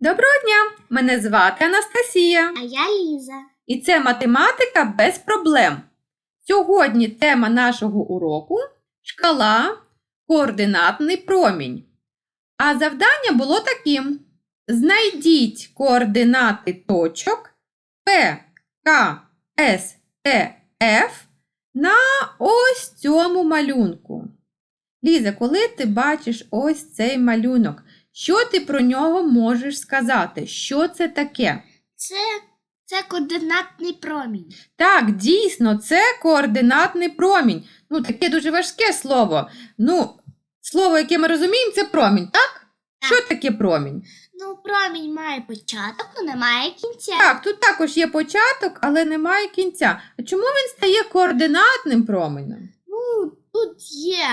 Доброго дня! Мене звати Анастасія. А я Ліза. І це математика без проблем. Сьогодні тема нашого уроку шкала координатний промінь. А завдання було таким: знайдіть координати точок P, K, S, T, F на ось цьому малюнку. Ліза, коли ти бачиш ось цей малюнок, що ти про нього можеш сказати? Що це таке? Це, це координатний промінь. Так, дійсно, це координатний промінь. Ну, таке дуже важке слово. Ну, слово, яке ми розуміємо, це промінь, так? Що таке промінь? Ну, промінь має початок, але немає кінця. Так, тут також є початок, але немає кінця. А чому він стає координатним променем? Ну, тут є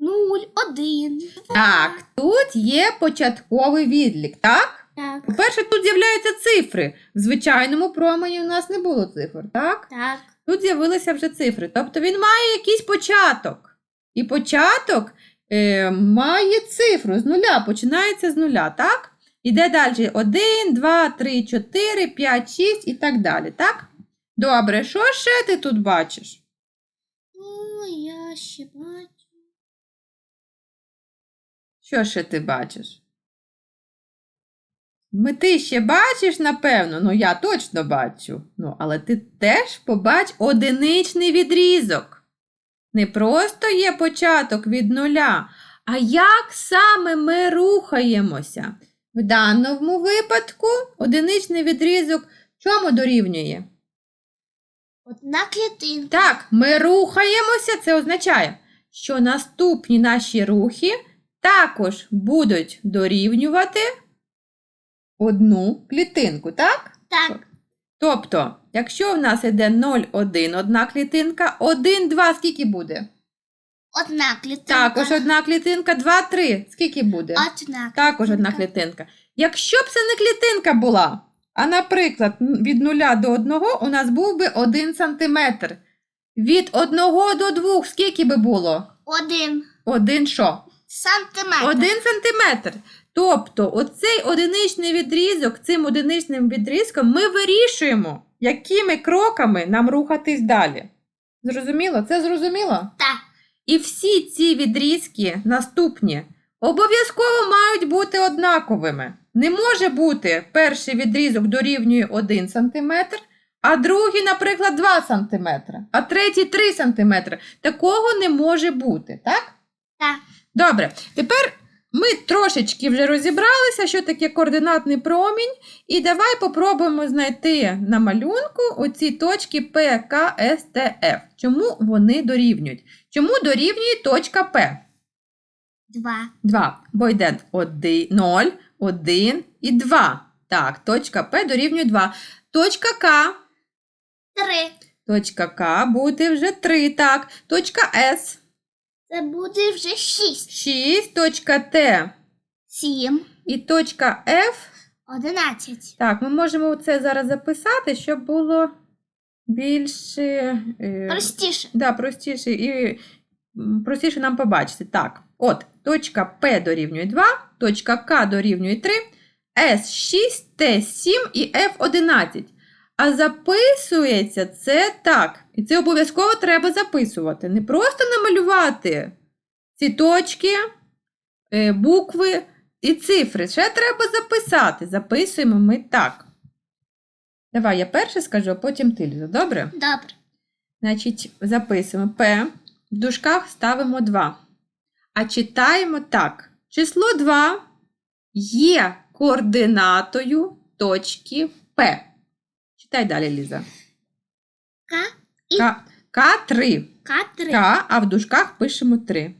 0, 1. Так, тут є початковий відлік, так? Так. По-перше, тут з'являються цифри. В звичайному промені у нас не було цифр, так? Так. Тут з'явилися вже цифри. Тобто він має якийсь початок. І початок е, має цифру з нуля, починається з нуля, так? Іде далі 1, 2, 3, 4, 5, 6 і так далі, так? Добре, що ще ти тут бачиш? Ну, я ще бачу. Що ще ти бачиш? Ми ти ще бачиш, напевно, ну я точно бачу. Ну, але ти теж побач одиничний відрізок. Не просто є початок від нуля, а як саме ми рухаємося. В даному випадку одиничний відрізок чому дорівнює? Одна клітинка. Так, ми рухаємося, це означає, що наступні наші рухи також будуть дорівнювати одну клітинку, так? Так. Тобто, якщо в нас іде 0,1 одна клітинка, 1, 2, скільки буде? Одна клітинка. Також одна клітинка, 2, 3, скільки буде? Одна Також одна клітинка. клітинка. Якщо б це не клітинка була, а, наприклад, від 0 до 1 у нас був би 1 см. Від 1 до 2 скільки би було? Один Один що? Сантиметр. Один сантиметр. Тобто, оцей одиничний відрізок, цим одиничним відрізком ми вирішуємо, якими кроками нам рухатись далі. Зрозуміло? Це зрозуміло? Так. І всі ці відрізки наступні обов'язково мають бути однаковими. Не може бути перший відрізок дорівнює 1 см, а другий, наприклад, 2 см, а третій 3 см. Такого не може бути, так? Так. Добре, тепер ми трошечки вже розібралися, що таке координатний промінь, і давай попробуємо знайти на малюнку оці точки P, K, S, T, F. Чому вони дорівнюють? Чому дорівнює точка P? Два. 2. Бо йде 1, 0, 1 і 2. Так, точка P дорівнює 2. Точка К. Три. Точка К буде вже 3. Так. Точка S. Це буде вже шість. 6. Точка Т. Сім. І точка F. Одинадцять. Так, ми можемо це зараз записати, щоб було більш е, Простіше. да, простіше і м, простіше нам побачити. Так, от, точка P дорівнює 2, точка К дорівнює 3, S 6, T 7 і F 11. А записується це так. І це обов'язково треба записувати. Не просто намалювати ці точки, е, букви і цифри. Ще треба записати. Записуємо ми так. Давай я перше скажу, а потім ти, Ліза. Добре? Добре. Значить, записуємо P, в дужках ставимо 2. А читаємо так. Число 2 є координатою точки P. Читай далі, Ліза. К і К, К3. К три. К, а в дужках пишемо 3.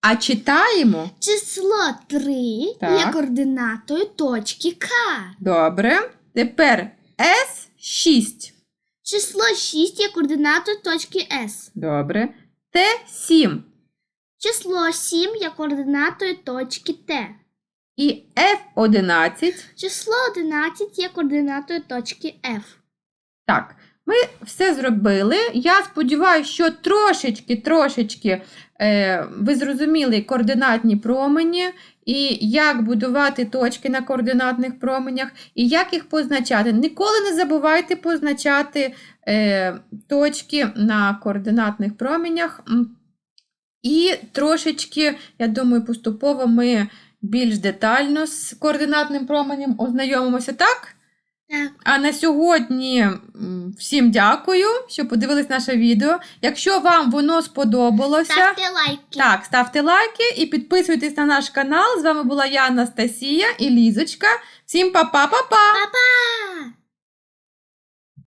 А читаємо. Число 3 Так. є координатою точки К. Добре. Тепер S6. Число 6 є координатою точки С. Добре. Т7. Число 7 є координатою точки Т. І F11. Число 11 є координатою точки F. Так, ми все зробили. Я сподіваюся, що трошечки, трошечки е, ви зрозуміли координатні промені і як будувати точки на координатних променях, і як їх позначати. Ніколи не забувайте позначати е, точки на координатних променях. І трошечки, я думаю, поступово ми більш детально з координатним променем ознайомимося, так? А на сьогодні всім дякую, що подивились наше відео. Якщо вам воно сподобалося, Ставте лайки. так, ставте лайки і підписуйтесь на наш канал. З вами була я, Анастасія і Лізочка. Всім па-па-па-па! Па-па!